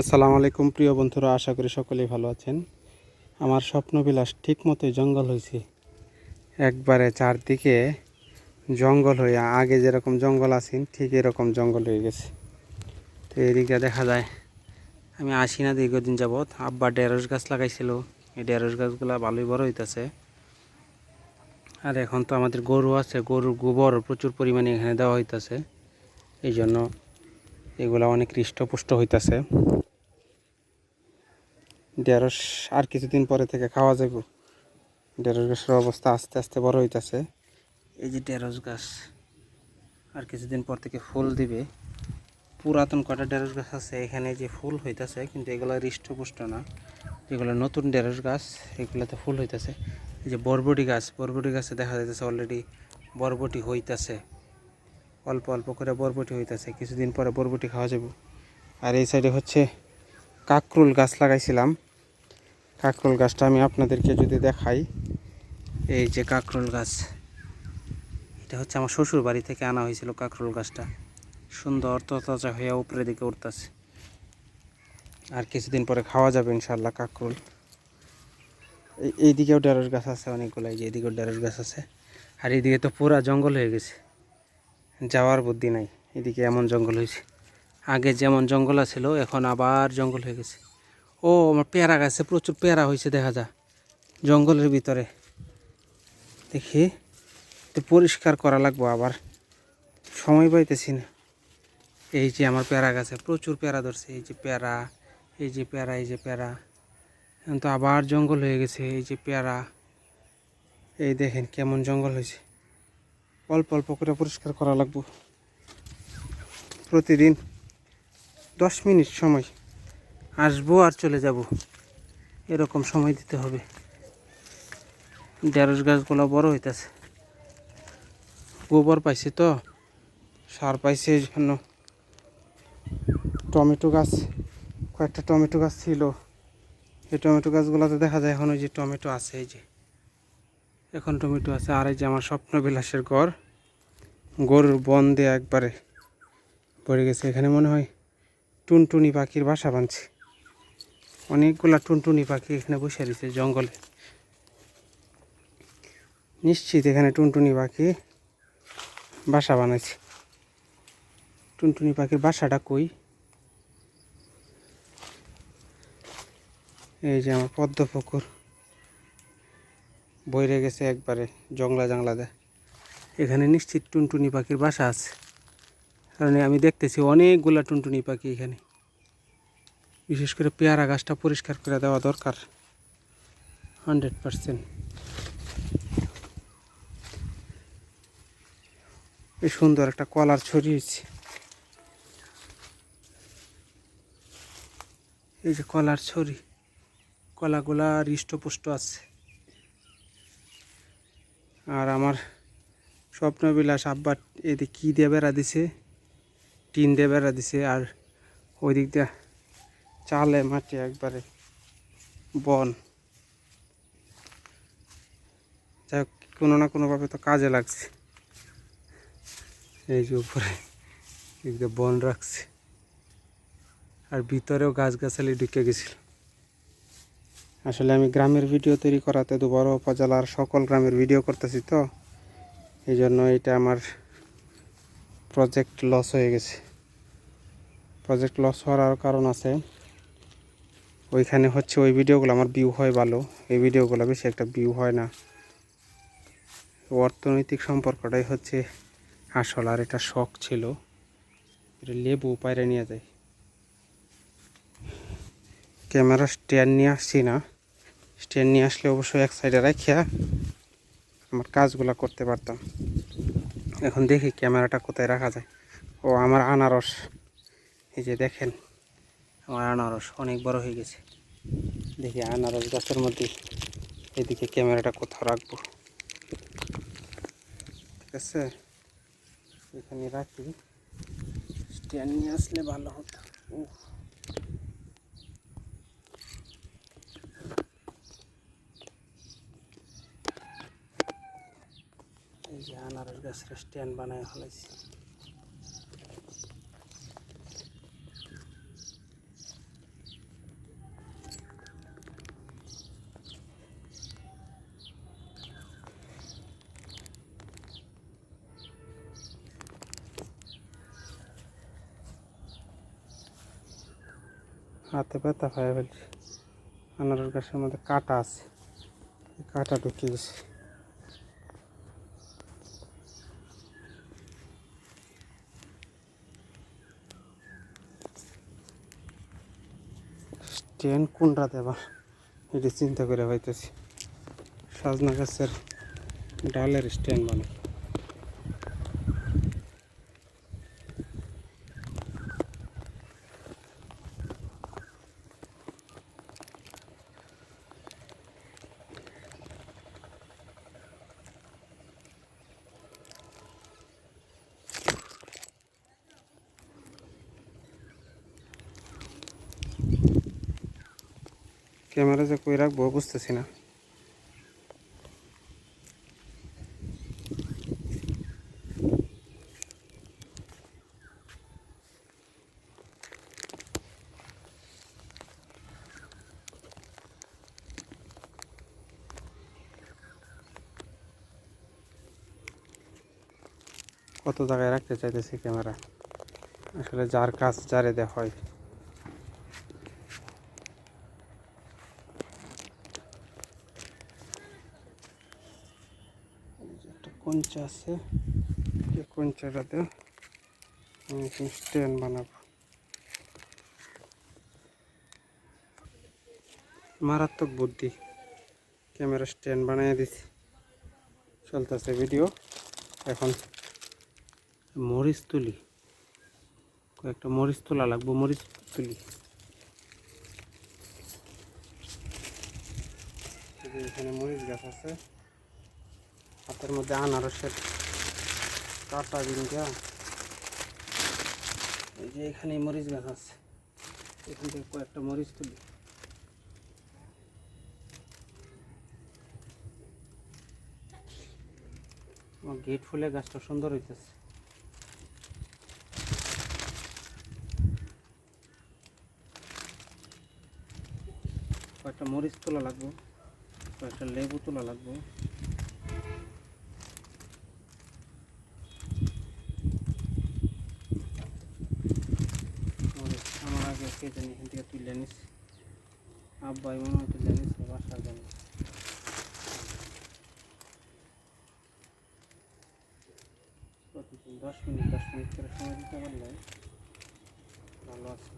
আসসালামু আলাইকুম, প্রিয় বন্ধুরা, আশা করি সকলেই ভালো আছেন। আমার স্বপ্নবিলাস ঠিক মতোই জঙ্গল হয়েছে একবারে চারদিকে জঙ্গল হয়ে আগে যেরকম জঙ্গল আছেন, ঠিক এরকম জঙ্গল হয়ে গেছে। তো এদিকে দেখা যায়, আমি আসি না, দীর্ঘদিন যাবৎ। আব্বা ঢেঁড়স গাছ লাগাইছিল। এই ঢেঁড়স গাছগুলা ভালোই বড় হইতাছে। আর এখন তো আমাদের গরু আছে, গরুর গোবর প্রচুর পরিমাণে এখানে দেওয়া হইতাছে। এই জন্য এগুলা অনেক হৃষ্টপুষ্ট হইতাছে। ঢেঁড়স আর কিছুদিন পরে থেকে খাওয়া যাবে ঢেঁড়স গাছের অবস্থা আস্তে আস্তে বড় হইতাছে। এই যে ঢেঁড়স গাছ, আর কিছুদিন পর থেকে ফুল দিবে। পুরাতন কটা ঢেঁড়স গাছ আছে, এখানে যে ফুল হইতাছে, কিন্তু এগুলো হৃষ্টপুষ্ট না। যেগুলো নতুন ঢেঁড়স গাছ, এগুলোতে ফুল হইতাছে। এই যে বরবটি গাছ, বরবটি গাছে দেখা যাইতেছে অলরেডি বরবটি হইতাছে। অল্প অল্প করে বরবটি হইতেছে, কিছুদিন পরে বরবটি খাওয়া যাবে আর এই সাইডে হচ্ছে কাকরুল গাছ লাগাইছিলাম। কাকরুল গাছটা আমি আপনাদেরকে যদি দেখাই, এই যে কাঁকরোল গাছ, এটা হচ্ছে আমার শ্বশুর বাড়ি থেকে আনা হয়েছিল কাঁকরোল গাছটা। সুন্দর তরতাজা হয়ে উপরের দিকে উঠতেছে। আর কিছুদিন পরে খাওয়া যাবে ইনশাল্লাহ কাঁকরোল। এই- এইদিকেও ঢেঁড়স গাছ আছে অনেকগুলো, এই যে এদিকেও ঢেঁড়স গাছ আছে। আর এইদিকে তো পুরা জঙ্গল হয়ে গেছে। যাওয়ার বুদ্ধি নাই এদিকে এমন জঙ্গল হয়েছে। আগে যেমন জঙ্গল ছিল এখন আবার জঙ্গল হয়ে গেছে। ও, আমার পেয়ারা গাছে প্রচুর পেয়ারা হয়েছে, দেখা যায় জঙ্গলের ভিতরে। দেখি তো পরিষ্কার করা লাগবো আবার। সময় পাইতেছি না। এই যে আমার পেয়ারা গাছে প্রচুর পেয়ারা ধরছে, এই যে পেয়ারা, এই যে পেয়ারা, এই যে পেয়ারা। এখন তো আবার জঙ্গল হয়ে গেছে, এই যে পেয়ারা। এই দেখেন কেমন জঙ্গল হয়েছে। অল্প অল্প করে পরিষ্কার করা লাগবো। প্রতিদিন দশ মিনিট সময়। আসব আর চলে যাব। এরকম সময় দিতে হবে। ঢেঁড়স গাছগুলো বড় হইতেছে। গোবর পাইছে তো, সার পাইছে এই জন্য। টমেটো গাছ, কয়েকটা টমেটো গাছ ছিল। এই টমেটো গাছগুলোতে দেখা যায় এখন ওই যে টমেটো আছে, এই যে। এখন টমেটো আছে, আর এই যে আমার স্বপ্ন বিলাসের ঘর, গরুর বন দিয়ে একবারে পড়ে গেছে। এখানে মনে হয় টুনটুনি পাখির বাসা বাঁধছে অনেকগুলা টুনটুনি পাখি এখানে বসে রয়েছে জঙ্গলে। নিশ্চিত এখানে টুনটুনি পাখি বাসা বানাইছে। টুনটুনি পাখির বাসাটা কই? এই যে আমার পদ্ম পুকুর। বইরে গেছে একবারে জংলা জাংলা দেয় এখানে নিশ্চিত টুনটুনি পাখির বাসা আছে। কারণ আমি দেখতেছি অনেকগুলা টুনটুনি পাখি এখানে। বিশেষ করে পেয়ারা গাছটা পরিষ্কার করে দেওয়া দরকার। Hundred percent. এই সুন্দর একটা কলার ছড়িয়েছে এই যে কলার ছড়ি, কলাগুলা হৃষ্টপুষ্ট আছে। আর আমার স্বপ্নবিলাস আব্বা এদিকে কী দিয়ে বেড়া দিছে? টিন দিয়ে বেড়া দিছে। আর ওই দিক দিয়ে চালে মাটি একবারে বন। যাই হোক কোনো না কোনোভাবে তো কাজে লাগছে। এই যে উপরে দিক দিয়ে বন রাখছে। আর ভিতরেও গাছগাছালি ঢুকে গেছিল। আসলে আমি গ্রামের ভিডিও তৈরি করাতে দুবার উপজেলার সকল গ্রামের ভিডিও করতেছি তো। এই জন্য এটা আমার প্রজেক্ট লস হয়ে গেছে। প্রজেক্ট লস হওয়ার কারণ আছে। ওইখানে হচ্ছে ওই ভিডিওগুলো আমার ভিউ হয় ভালো। এই ভিডিওগুলো বেশি একটা ভিউ হয় না। অর্থনৈতিক সম্পর্কটাই হচ্ছে আসল আর এটা শখ ছিল। এটা লেবু পায়রে নিয়ে যায় ক্যামেরা স্ট্যান্ড নিয়ে আসছি না। স্ট্যান্ড নিয়ে আসলে অবশ্যই এক সাইডে রাখিয়া আমার কাজগুলো করতে পারতাম। এখন দেখি ক্যামেরাটা কোথায় রাখা যায়। ও আমার আনারস। এই যে দেখেন। আমার আনারস অনেক বড় হয়ে গেছে। দেখি আনারস গাছের মধ্যে এদিকে ক্যামেরাটা কোথাও রাখব। ঠিক আছে? এখানে রাখি। স্ট্যান্ড নিয়ে আসলে ভালো হতো। এই যে আনারস গাছের স্ট্যান্ড বানায় ফেলাইছি। হাতে ব্যথা পায়ে ফেলছি আনারস গাছের মধ্যে কাটা আছে। কাটা ঢুকে গেছে স্ট্যান্ড কোনটা দেবা? এটি চিন্তা করে পাইতেছি সাজনা গাছের ডালের স্ট্যান্ড মানে ক্যামেরা যে কই রাখব বুঝতেছি না। কত জায়গায় রাখতে চাইতেছি ক্যামেরা? আসলে যার কাজ, যারে দেওয়া হয় এই কঞ্চা আছে এই কঞ্চাটাতে আমি স্ট্যান্ড বানাবো। মারাত্মক বুদ্ধি। ক্যামেরা স্ট্যান্ড বানিয়ে দিছি। চলতেছে ভিডিও। এখন মরিচ তুলি। কয়েকটা মরিচ তোলা লাগবো, মরিচ তুলি। এখানে মরিচ গাছ আছে। হাতের মধ্যে আনারসের কাটা বিনটা। এই যে এখানে মরিচ গাছ আছে। এখান থেকে কয়েকটা মরিচ তুলি। আমার গেট ফুলে গাছটা সুন্দর হইতেছে। কয়েকটা মরিচ তোলা লাগবে, কয়েকটা লেবু তোলা লাগবে মরিচ আমার আগে কে জানি, এখান থেকে তুলে নিস। আব্বাই মনে হয় তুলে নিস বাসা জানি দশ মিনিট দশ মিনিট করে সময় দিতে পারলে ভালো আছে।